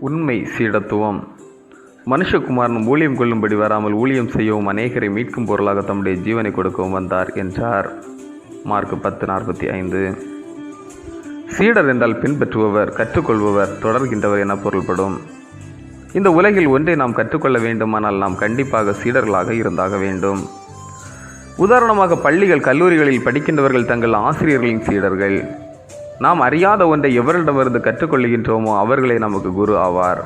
உண்மை சீடத்துவம். மனுஷகுமாரன் ஊழியம் கொள்ளும்படி வராமல் ஊழியம் செய்யவும் அநேகரை மீட்கும் பொருளாக தம்முடைய ஜீவனை கொடுக்கவும் வந்தார் என்றார். மார்க் பத்து நாற்பத்தி ஐந்து. சீடர் என்றால் பின்பற்றுபவர் கற்றுக்கொள்பவர் தொடர்கின்றவர் என பொருள்படும். இந்த உலகில் ஒன்றை நாம் கற்றுக்கொள்ள வேண்டுமானால் நாம் கண்டிப்பாக சீடர்களாக இருந்தாக வேண்டும். உதாரணமாக பள்ளிகள் கல்லூரிகளில் படிக்கின்றவர்கள் தங்கள் ஆசிரியர்களின் சீடர்கள். நாம் அறியாத ஒன்றை எவரிடமிருந்து கற்றுக்கொள்கின்றோமோ அவர்களே நமக்கு குரு ஆவார்.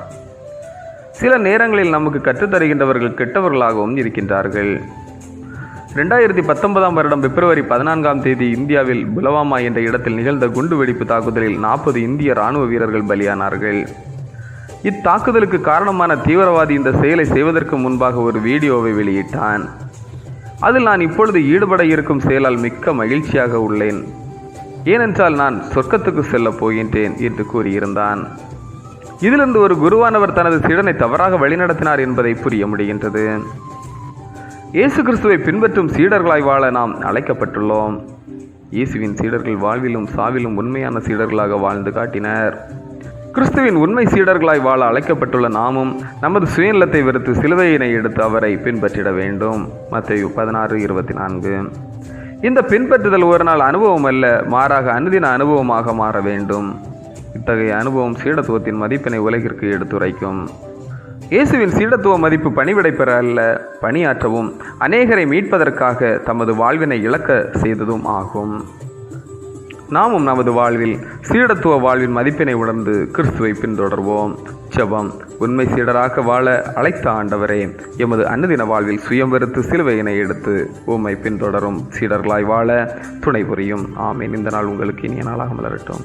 சில நேரங்களில் நமக்கு கற்றுத்தருகின்றவர்கள் கெட்டவர்களாகவும் இருக்கின்றார்கள். ரெண்டாயிரத்தி பத்தொன்பதாம் வருடம் பிப்ரவரி பதினான்காம் தேதி இந்தியாவில் புலவாமா என்ற இடத்தில் நிகழ்ந்த குண்டுவெடிப்பு தாக்குதலில் நாற்பது இந்திய ராணுவ வீரர்கள் பலியானார்கள். இத்தாக்குதலுக்கு காரணமான தீவிரவாதி இந்த செயலை செய்வதற்கு முன்பாக ஒரு வீடியோவை வெளியிட்டான். அதில் நான் இப்பொழுது ஈடுபட இருக்கும் செயலால் மிக்க மகிழ்ச்சியாக உள்ளேன். ஏனென்றால் நான் சொர்க்கத்துக்கு செல்லப் போகின்றேன் என்று கூறியிருந்தான். இதிலிருந்து ஒரு குருவானவர் தனது சீடனை தவறாக வழிநடத்தினார் என்பதை புரிய முடிகின்றது. இயேசு கிறிஸ்துவை பின்பற்றும் சீடர்களாய் வாழ நாம் அழைக்கப்பட்டுள்ளோம். இயேசுவின் சீடர்கள் வாழ்விலும் சாவிலும் உண்மையான சீடர்களாக வாழ்ந்து காட்டினர். கிறிஸ்துவின் உண்மை சீடர்களாய் வாழ அழைக்கப்பட்டுள்ள நாமும் நமது சுயநலத்தை வெறுத்து சிலுவையினை எடுத்து அவரை பின்பற்றிட வேண்டும். மத்தேயு பதினாறு இருபத்தி நான்கு. இந்த பின்பற்றுதல் ஒரு நாள் அனுபவம் அல்ல மாறாக அனுதின அனுபவமாக மாற வேண்டும். இத்தகைய அனுபவம் சீடத்துவத்தின் மதிப்பினை உலகிற்கு எடுத்துரைக்கும். இயேசுவின் சீடத்துவ மதிப்பு பணிவிடை பெற அல்ல பணியாற்றவும் அநேகரை மீட்பதற்காக தமது வாழ்வினை இழக்க செய்ததும் ஆகும். நாமும் நமது வாழ்வில் சீடத்துவ வாழ்வின் மதிப்பினை உணர்ந்து கிறிஸ்துவை பின்தொடர்வோம். ஜபம் உண்மை சீடராக வாழ அழைத்த ஆண்டவரே எமது அன்னதின வாழ்வில் சுயம் வெறுத்து சிலுவையினை எடுத்து உம்மை பின்தொடரும் சீடர்களாய் வாழ துணை புரியும். ஆமேன். இந்த நாள் உங்களுக்கு இனிய நாளாக மலரட்டும்.